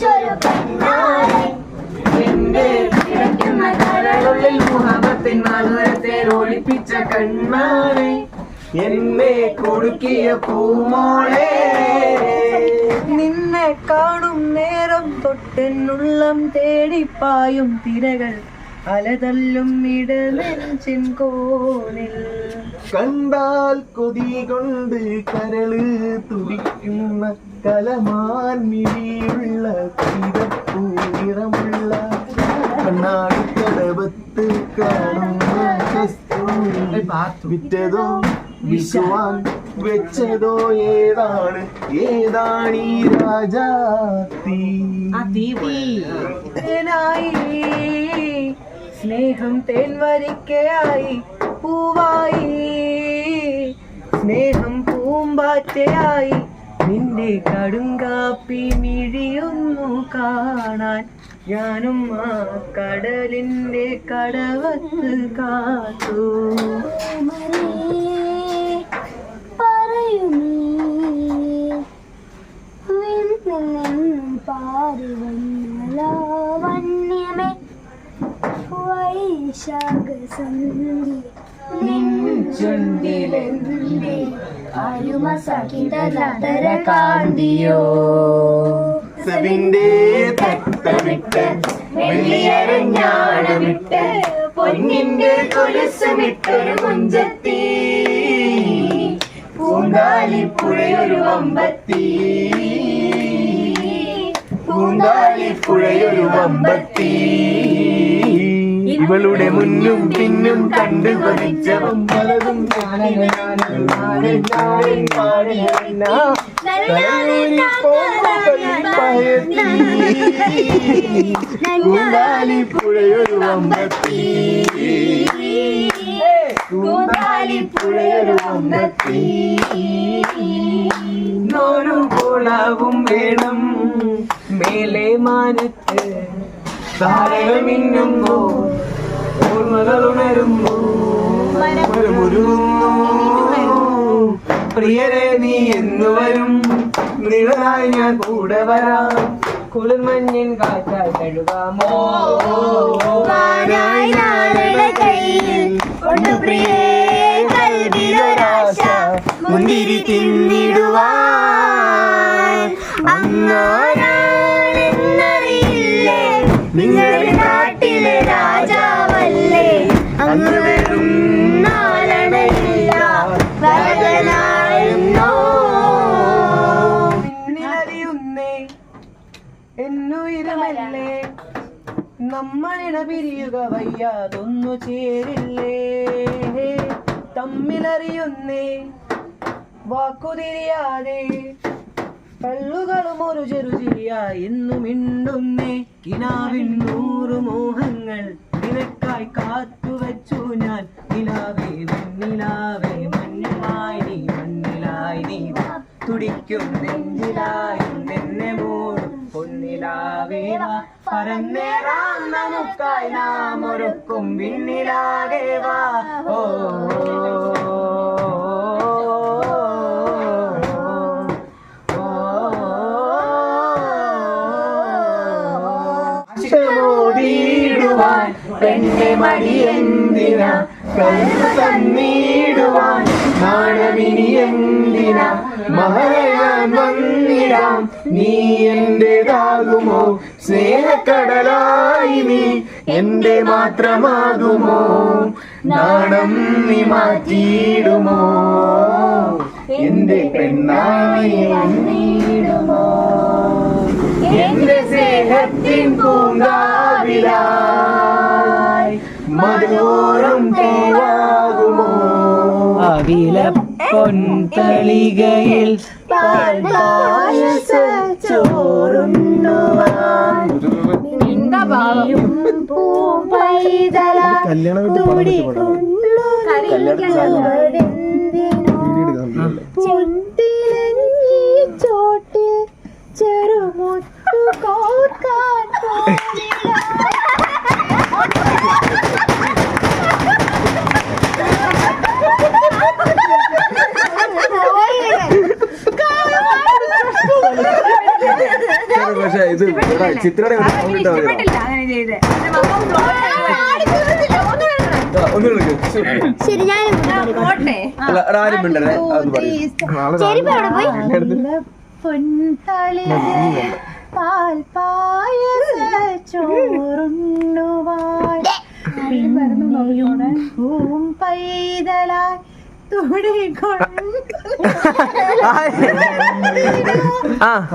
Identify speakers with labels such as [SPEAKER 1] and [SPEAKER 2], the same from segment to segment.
[SPEAKER 1] ജനിച്ചൊരു
[SPEAKER 2] നിന്നെ കാണും നേരം തൊട്ടെന്നുള്ളം തേടിപ്പായും തിരകൾ അലതല്ലും ഇടനെഞ്ചിൻ കോണിൽ
[SPEAKER 3] കണ്ടാൽ കൊതി കൊണ്ട് കരൾ തുടിക്കുന്ന കലമാൻ മിഴിയുള്ള ചിരപ്പൂ നിറമുള്ള കണ്ണാടി കടവത്ത് കാണുന്ന വിറ്റതോ വിശ്വാൻ വെച്ചതോ ഏതാണ്? ഏതാണീ രാജാത്തി
[SPEAKER 2] തേനായി സ്നേഹം തേൻവരിക്കയായി പൂവായി. സ്നേഹം പൂമ്പാറ്റയായി നിന്റെ കടുങ്കാപ്പി മിഴിയൊന്നു കാണാൻ. ഞാനും ആ കടലിന്റെ കടവത്ത് കാത്തു.
[SPEAKER 1] പറയുമീ പാരുവന്യമേ
[SPEAKER 3] ചുണ്ടിലെന്റെ
[SPEAKER 1] അരുമ സഖിതര കാന്തിയോ
[SPEAKER 3] സവിന്റെ തട്ടമിട്ട് വെള്ളിയരഞ്ഞാണമിട്ട് പൊന്നിന്റെ കൊലുസമിട്ടൊരു കുഞ്ചത്തി പൂന്താലിപ്പുഴയൊരു വമ്പത്തി പൂന്താലിപ്പുഴയൊരു വമ്പത്തി ഇവളുടെ മുന്നും പിന്നും കണ്ടു പതിച്ചവൻ പലതും വമ്പത്തി വമ്പത്തി കുളവും വേണം. മേലെ മാനത്ത് താരകൾ മിന്നുന്നു. മുരുകുന്നു പ്രിയരെ നീ എന്നു വരും. നിഴലായി ഞാൻ കൂടെ വരാം. കുളിർമഞ്ഞിൻ
[SPEAKER 1] കാറ്റാൽ കൽവിലൊരാശ.
[SPEAKER 3] മുന്തിരി തിന്നിടുവാൻ
[SPEAKER 1] അങ്ങാരാണെന്നറിയില്ലേ നിങ്ങളുടെ അങ്ങ് വെറും നാലണയില്ല വരകനായിരുന്നോ
[SPEAKER 2] പിന്നിലറിയുന്നേ എന്നുയിരമല്ലേ? നമ്മളിട പിരിയുക വയ്യാതൊന്നു ചേരില്ലേ? തമ്മിലറിയുന്നേ വാക്കുതിരിയാതെ കള്ളുകളും ഒരു ചെറുചിരിയായി ഇന്നു മിണ്ടുന്നേ. കിനാവിൻ നൂറ് മോഹങ്ങൾ നിനക്കായി കാത്തുവച്ചു ഞാൻ. നിലാവേ മണ്ണിലാവേ മഞ്ഞുമായി നീ മണ്ണിലായി നീ. തുടിക്കും നെഞ്ചിലായി നിന്നെ മൂടും. പൊന്നിലാവേ പരന്നേറാം നമുക്കായി നാം ഒരുക്കും. പിന്നിലാകേവാ ഓ
[SPEAKER 3] പെണ്ണെ മടിയെന്തിന? കൽവ് തന്നിടുവാൻ നാണമിനി എന്തിന മഹയാൻ വന്നിടാം. നീ എന്റേതാകുമോ? സ്നേഹക്കടലായി നീ എന്റെ മാത്രമാകുമോ? നാണം നീ മാറ്റിയിടുമോ? എന്റെ പെണ്ണായി നീടുമോ എന്റെ സ്നേഹത്തിൻ പൂങ്കാവിലായി മധുരം തേവാകുമോ
[SPEAKER 2] അവില പൊൻതളികയിൽ
[SPEAKER 1] ചോറുണ്ണുവാൻ പൂമ്പൈതല
[SPEAKER 3] കല്യാണം വിളിക്ക്.
[SPEAKER 4] ശരി ഞാൻ
[SPEAKER 3] ആരും മിണ്ടല്ലേ? അത് പറയും.
[SPEAKER 1] പാൽ പായസ ചോറുണ്ണുവാൻ പൈതലായി
[SPEAKER 2] ആ.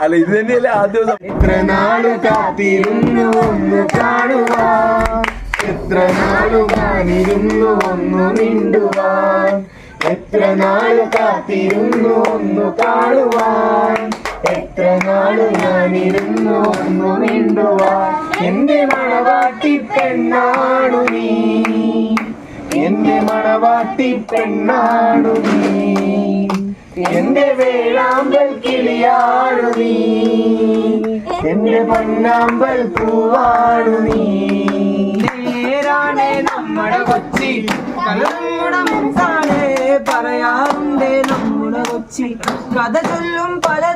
[SPEAKER 3] അല്ല ഇത് തന്നെയല്ലേ ആദ്യ ദിവസം. എത്ര നാളു കാത്തിരുന്നു ഒന്ന് കാണുവാൻ. എത്ര നാളു കാണിരുന്നു ഒന്ന് മിണ്ടുവാൻ. എത്ര നാളു കാത്തിരുന്നു ഒന്ന് കാണുവാൻ. എത്ര നാളു ഞാനിരുന്നു ഒന്നു മിണ്ടുവാൻ? എന്റെ മണവാട്ടി പെണ്ണാണു നീ. എന്റെ മണവാട്ടി പെണ്ണാണു നീ. എന്റെ വേളാമ്പൽ കിളിയാണു നീ. എന്റെ പൊന്നാമ്പൽ പൂവാണു നീ.
[SPEAKER 2] നേരാണേ നമ്മുടെ കൊച്ചി. കലനമ്മുടെ മുത്താണ് പറയാറുണ്ടേ നമ്മുടെ കൊച്ചി. കഥ ചൊല്ലും പലതാണേ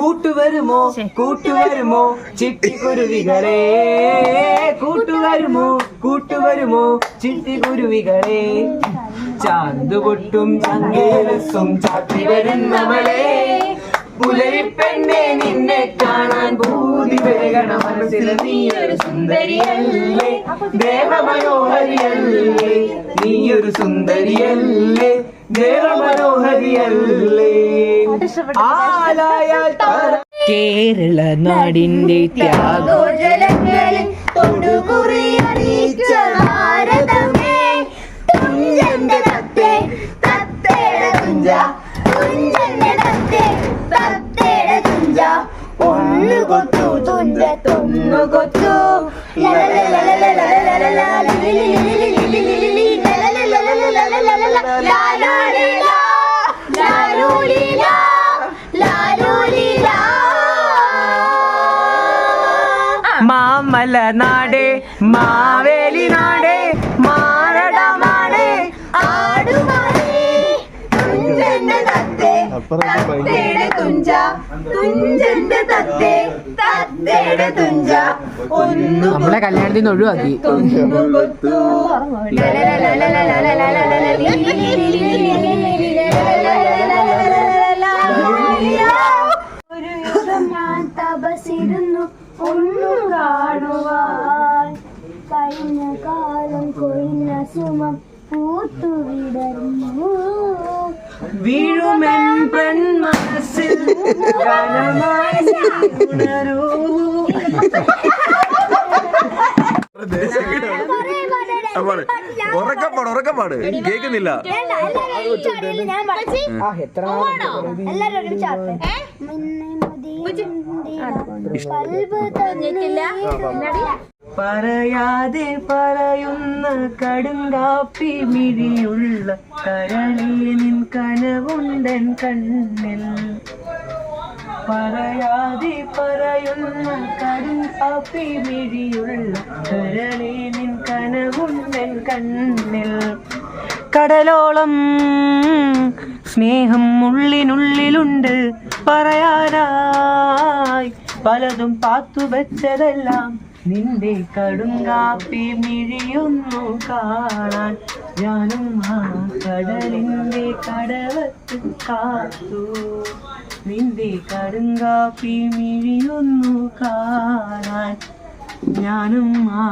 [SPEAKER 2] കൂട്ടുവരുമോ? കൂട്ടുവരുമോ? ചിട്ടിക്കുരുവികളെ കൂട്ടുവരുമോ? കൂട്ടുവരുമോ? ചിട്ടിക്കുരുവികളെ ചാന്തുപൊട്ടും ചങ്കേലസും ചാത്തി വരുന്നവളെ. പുലരിപ്പെണ്ണെ നിന്നെ കാണാൻ ഭൂതി പെരുകണ മനസ്സിൽ നീയൊരു സുന്ദരിയല്ലേ? ദേവമനോഹരിയല്ലേ? നീയൊരു സുന്ദരിയല്ലേ? ദേവമനോഹരിയല്ലേ ആലായാൽ കേരള നാടിന്റെ
[SPEAKER 1] ത്യാഗോജലങ്ങളിൽ തൊടുകുറിയണിയിച്ച ഭാരതമേ തുഞ്ചന്റെ തത്തേ തത്തേടെ തുഞ്ച തുഞ്ചന്റെ തത്തേ തത്തേടെ തുഞ്ച ഒന്നു കൊത്തു തുഞ്ച തൊന്നു കൊത്തു
[SPEAKER 2] തത്തേ മാവേലി നാട് നമ്മളെ കല്യാണത്തിൽ നിന്ന് ഒഴിവാക്കി
[SPEAKER 1] ഒരു
[SPEAKER 2] വീഴുമെൻ പെൺമനസ്സിൽ ഗാനമായി ഉണരൂ.
[SPEAKER 3] ഉറക്കപ്പാട് ഉറക്കപ്പാട്. കേക്കുന്നില്ല
[SPEAKER 2] ആ പറയാതെ പറയുന്ന കടുങ്കാപ്പി മിഴിയുള്ള കരളീനിൻ കനവുണ്ടൻ കണ്ണിൽ. പറയാതെ പറയുന്ന കടുങ്കാപ്പി മിഴിയുള്ള കരളീനിൻ കനവുണ്ടൻ കണ്ണിൽ. കടലോളം സ്നേഹം ഉള്ളിനുള്ളിലുണ്ട് പറയാനായി. പലതും പാത്തു വെച്ചതെല്ലാം നിന്റെ കടുങ്കാപ്പി മിഴിയൊന്നു കാണാൻ ഞാനും ആ കടലിന്റെ കടവത്ത് കാത്തു നിന്റെ കടുങ്കാപ്പി മിഴിയൊന്നു കാണാൻ ഞാനും ആ.